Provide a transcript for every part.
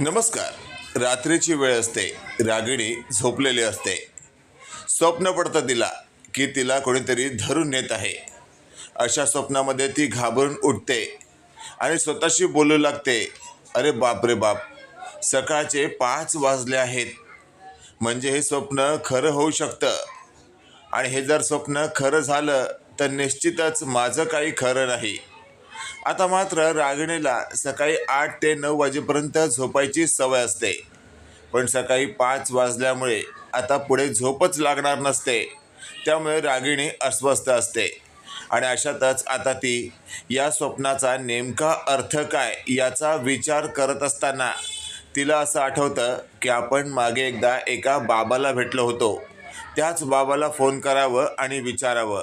नमस्कार. रात्रीची वेळ असते. रागिणी झोपलेली असते. स्वप्न पडतं तिला की तिला कोणीतरी धरून नेत आहे. अशा स्वप्नामध्ये ती घाबरून उठते आणि स्वतःशी बोलू लागते. अरे बाप रे बाप सकाळचे पाच वाजले आहेत. म्हणजे हे स्वप्न खरं होऊ शकतं. आणि हे जर स्वप्न खरं झालं तर निश्चितच माझं काही खरं नाही. आता मात्र रागिणीला सकाळी आठ ते नऊ वाजेपर्यंत झोपायची सवय असते. पण सकाळी पाच वाजल्यामुळे आता पुढे झोपच लागणार नसते. त्यामुळे रागिणी अस्वस्थ असते. आणि अशातच आता ती या स्वप्नाचा नेमका अर्थ काय याचा विचार करत असताना तिला असं आठवतं की आपण मागे एकदा एका बाबाला भेटलो होतो. त्याच बाबाला फोन करावं आणि विचारावं.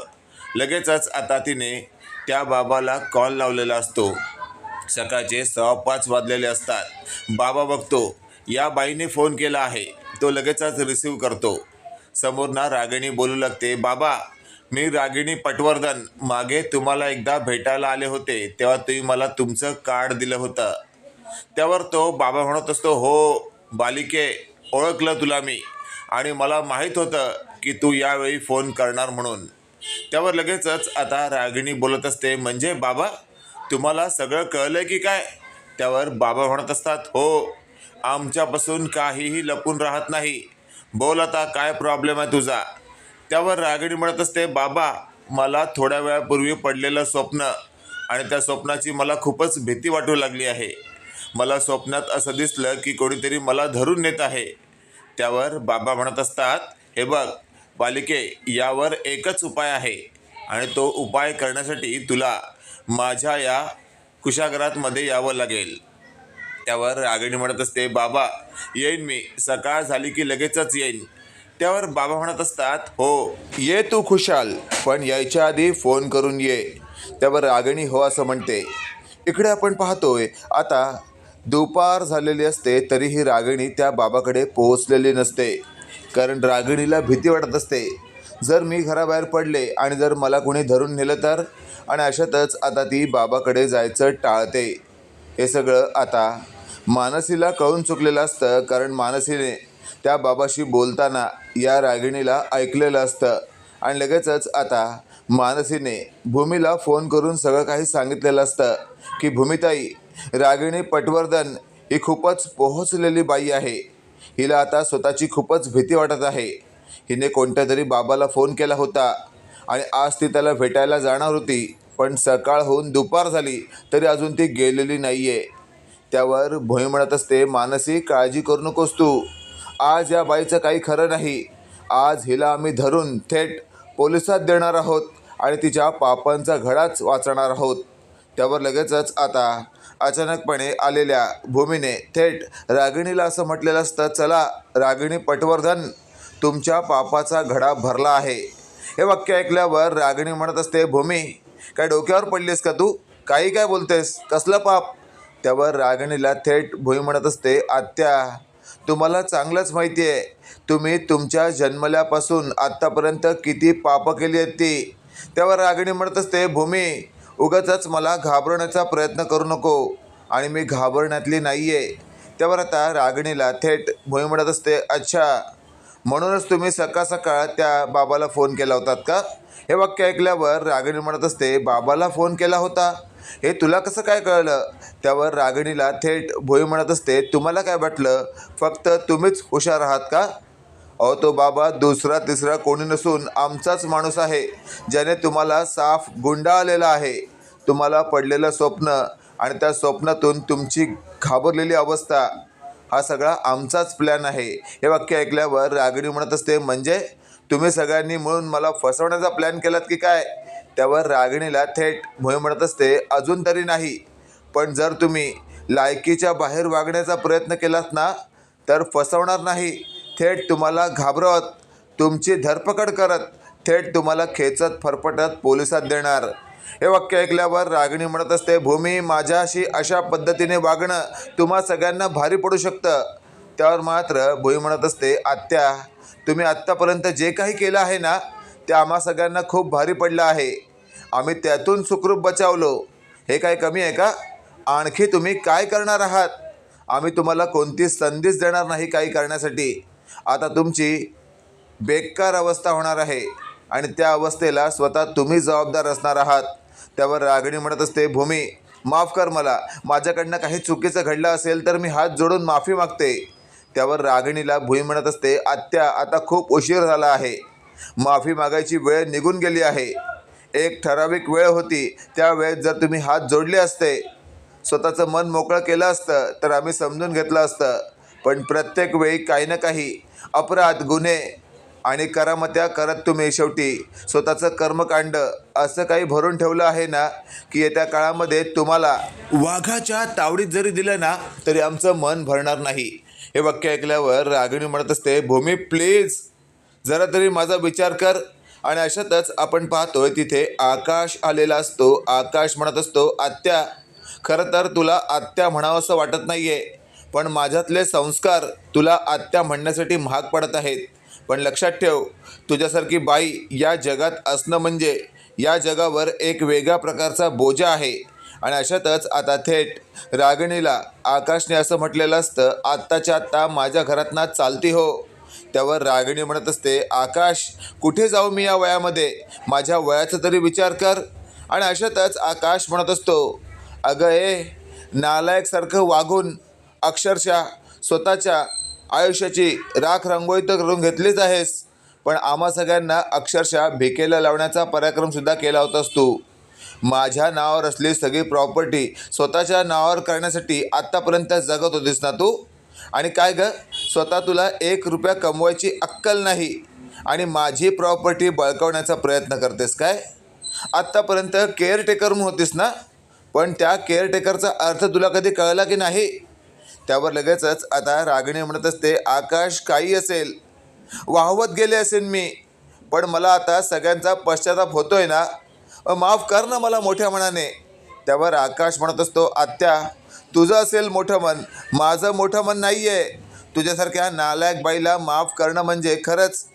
लगेचच आता तिने त्या बाबाला कॉल लावलेला असतो. सकाळचे सव्वा पाच वाजलेले असतात. बाबा बघतो या बाईने फोन केला आहे. तो लगेचच रिसीव करतो. समोर ना रागिणी बोलू लागते बाबा मी रागिणी पटवर्धन मागे तुम्हाला एकदा भेटायला आले होते तेव्हा तुम्ही मला तुमचं कार्ड दिलं होतं. त्यावर तो बाबा म्हणत असतो हो बालिके ओळखलं तुला मी आणि मला माहीत होतं की तू यावेळी फोन करणार म्हणून. त्यावर लगेचच आता रागिणी बोलत असते. म्हणजे बाबा तुम्हाला सगळं कळलं की काय? त्यावर बाबा म्हणत असतात हो आमच्यापासून काहीही लपून राहत नाही. बोल आता काय प्रॉब्लेम आहे तुझा? त्यावर रागिणी म्हणत असते बाबा मला थोड्या वेळापूर्वी पडलेलं स्वप्न आणि त्या स्वप्नाची मला खूपच भीती वाटू लागली आहे. मला स्वप्नात असं दिसलं की कोणीतरी मला धरून नेत आहे. त्यावर बाबा म्हणत असतात हे बघ पालिके यावर एकच उपाय आहे आणि तो उपाय करण्यासाठी तुला माझ्या या कुशागरातमध्ये यावं लागेल. त्यावर रागिणी म्हणत असते बाबा येईन मी. सकाळ झाली की लगेचच येईन. त्यावर बाबा म्हणत असतात हो ये तू खुशाल पण यायच्या आधी फोन करून ये. त्यावर रागिणी हो असं म्हणते इकडे आपण पाहतोय आता दुपार झालेली असते तरीही रागिणी त्या बाबाकडे पोहोचलेली नसते. कारण रागिणीला भीती वाटत असते. जर मी घराबाहेर पडले आणि जर मला कोणी धरून नेलं तर? आणि अशातच आता ती बाबाकडे जायचं टाळते. हे सगळं आता मानसीला कळून चुकलेलं असतं कारण मानसीने त्या बाबाशी बोलताना या रागिणीला ऐकलेलं असतं. आणि लगेचच आता मानसीने भूमीला फोन करून सगळं काही सांगितलेलं असतं की भूमिताई रागिणी पटवर्धन ही खूपच पोहोचलेली बाई आहे. हिला आता स्वतःची खूपच भीती वाटत आहे. हिने कोणत्या तरी बाबाला फोन केला होता आणि आज ती त्याला भेटायला जाणार होती पण सकाळ होऊन दुपार झाली तरी अजून ती गेलेली नाही आहे त्यावर भोई म्हणत असते मानसी काळजी करू नकोस तू. आज या बाईचं काही खरं नाही. आज हिला आम्ही धरून थेट पोलिसात देणार आहोत आणि तिच्या पापांचा घडाच वाचणार आहोत. त्यावर लगेचच आता अचानकपणे आलेल्या भूमीने थेट रागिणीला असं म्हटलेलं असतं चला रागिणी पटवर्धन तुमच्या पापाचा घडा भरला आहे. हे वाक्य ऐकल्यावर रागिणी म्हणत असते भूमी काय डोक्यावर पडलीस का तू? काही काय बोलतेस? कसलं पाप? त्यावर रागिणीला थेट भूमी म्हणत असते आत्या तुम्हाला चांगलंच माहिती आहे तुम्ही तुमच्या जन्मल्यापासून आत्तापर्यंत किती पापं केली आहेत ती. त्यावर रागिणी म्हणत असते भूमी उगाचच मला घाबरवण्याचा प्रयत्न करू नको आणि मी घाबरण्यातली नाही आहे त्यावर आता रागिणीला थेट भुई म्हणत असते अच्छा म्हणूनच तुम्ही सकाळ सकाळ त्या बाबाला फोन केला होतात का? हे वाक्य ऐकल्यावर रागिणी म्हणत असते बाबाला फोन केला होता? हे तुला कसं काय कळलं? त्यावर रागिणीला थेट भोई म्हणत असते तुम्हाला काय वाटलं? फक्त तुम्हीच हुशार आहात का? अहो तो बाबा दुसरा तिसरा कोणी नसून आमचाच माणूस आहे ज्याने तुम्हाला साफ गुंडाळलेला आहे. तुम्हाला पडलेलं स्वप्न आणि त्या स्वप्नातून तुमची घाबरलेली अवस्था हा सगळा आमचाच प्लॅन आहे. हे वाक्य ऐकल्यावर रागिणी म्हणत असते म्हणजे तुम्ही सगळ्यांनी मिळून मला फसवण्याचा प्लॅन केलात की काय? त्यावर रागिणीला थेट भोय म्हणत असते अजून तरी नाही. पण जर तुम्ही लायकीच्या बाहेर वागण्याचा प्रयत्न केलात ना तर फसवणार नाही. थेट तुम्हाला घाबरवत तुमची धरपकड करत थेट तुम्हाला खेचत फरफटत पोलिसात देणार. हे वाक्य ऐकल्यावर रागिणी म्हणत असते भूमी माझ्याशी अशा पद्धतीने वागणं तुम्हा सगळ्यांना भारी पडू शकतं. त्यावर मात्र भूमी म्हणत असते आत्या तुम्ही आत्तापर्यंत जे काही केलं आहे ना ते आम्हा सगळ्यांना खूप भारी पडलं आहे. आम्ही त्यातून सुखरूप बचावलो. हे काय कमी आहे का? आणखी तुम्ही काय करणार आहात? आम्ही तुम्हाला कोणतीच संधीच देणार नाही काही करण्यासाठी. आता तुमची बेकार अवस्था होणार आहे. आणि त्या अवस्थेला स्वतः तुम्ही जबाबदार असणार आहात. त्यावर रागणी म्हणत असते भूमी माफ कर मला. माझ्याकडनं काही चुकीचं घडलं असेल तर मी हात जोडून माफी मागते. त्यावर रागिणीला भूमी म्हणत असते आत्या आता खूप उशीर झाला आहे. माफी मागायची वेळ निघून गेली आहे. एक ठराविक वेळ होती. त्या वेळेत जर तुम्ही हात जोडले असते स्वतःचं मन मोकळं केलं असतं तर आम्ही समजून घेतलं असतं. पण प्रत्येक वेळी काही ना काही अपराध गुन्हे आणि करामत्या करत तुम्ही शेवटी स्वतःचं कर्मकांड असं काही भरून ठेवलं आहे ना की येत्या काळामध्ये तुम्हाला वाघाच्या तावडीत जरी दिलं ना तरी आमचं मन भरणार नाही. हे वाक्य ऐकल्यावर रागिणी म्हणत असते भूमी प्लीज जरा तरी माझा विचार कर. आणि अशातच आपण पाहतोय तिथे आकाश आलेला असतो. आकाश म्हणत असतो आत्या खरं तर तुला आत्या म्हणावंसं वाटत नाही आहे पण माझ्यातले संस्कार तुला आत्या म्हणण्यासाठी महाग पडत आहेत. पण लक्षात ठेव तुझ्यासारखी बाई या जगात असणं म्हणजे या जगावर एक वेगळ्या प्रकारचा बोजा आहे. आणि अशातच आता थेट रागिणीला आकाशने असं म्हटलेलं असतं आत्ताच्या आत्ता माझ्या घरातना चालती हो. त्यावर रागिणी म्हणत असते आकाश कुठे जाऊ मी या वयामध्ये? माझ्या वयाचा तरी विचार कर. आणि अशातच आकाश म्हणत असतो अगं ए नालायकसारखं वागून अक्षरशः स्वतःच्या आयुष्याची राख रांगोळी तर करून घेतलीच आहेस. पण आम्हा सगळ्यांना अक्षरशः भिकेला लावण्याचा पराक्रमसुद्धा केला होतास तू. माझ्या नावावर असलेली सगळी प्रॉपर्टी स्वतःच्या नावावर करण्यासाठी आत्तापर्यंत जगत होतीस ना तू? आणि काय ग? स्वतः तुला एक रुपया कमवायची अक्कल नाही. आणि माझी प्रॉपर्टी बळकवण्याचा प्रयत्न करतेस काय? आत्तापर्यंत केअरटेकर म्हणून होतीस ना? पण त्या केअरटेकरचा अर्थ तुला कधी कळला की नाही? त्यावर लगेचच आता रागिणी म्हणत असते आकाश काही असेल. वाहवत गेले असेल मी. पण मला आता सगळ्यांचा पश्चाताप होतोय ना. माफ कर ना मला मोठ्या मनाने. त्यावर आकाश म्हणत असतो आत्या तुझं असेल मोठं मन. माझं मोठं मन नाही आहे तुझ्यासारख्या नालायक बाईला माफ करणं म्हणजे खरंच.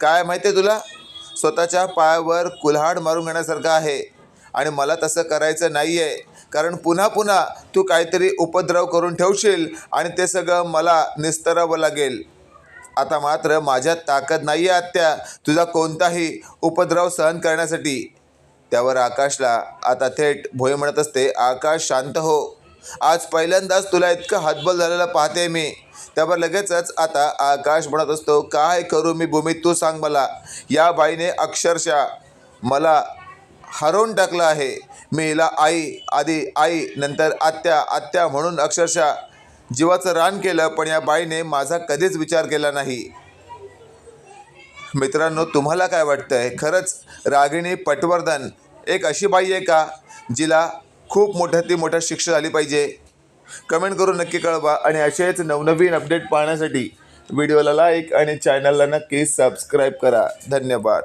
काय माहिती आहे तुला? स्वतःच्या पायावर कुल्हाड मारून घेण्यासारखं आहे. आणि मला तसं करायचं नाही आहे कारण पुन्हा पुन्हा तू काहीतरी उपद्रव करून ठेवशील आणि ते सगळं मला निस्तरावं लागेल. आता मात्र माझ्यात ताकद नाही आहे आत्या. तुझा कोणताही उपद्रव सहन करण्यासाठी. त्यावर आकाशला आता थेट भोय म्हणत असते आकाश शांत हो. आज पहिल्यांदाच तुला इतकं हातबल झालेलं पाहते मी. त्यावर लगेचच आता आकाश म्हणत असतो काय करू मी भूमी तू सांग मला. या बाईने अक्षरशः मला हरवून टाकलं आहे. मी हिला आई आधी आई नंतर आत्या आत्या म्हणून अक्षरशः जीवाचं रान केलं पण या बाईने माझा कधीच विचार केला नाही. मित्रांनो तुम्हाला काय वाटतं आहे खरंच रागिणी पटवर्धन एक अशी बाई आहे का जिला खूप मोठ्यातली मोठ्या शिक्षा झाली पाहिजे? कमेंट करून नक्की कळवा आणि असेच नवनवीन अपडेट पाहण्यासाठी व्हिडिओला लाईक आणि चॅनलला नक्की सबस्क्राईब करा. धन्यवाद.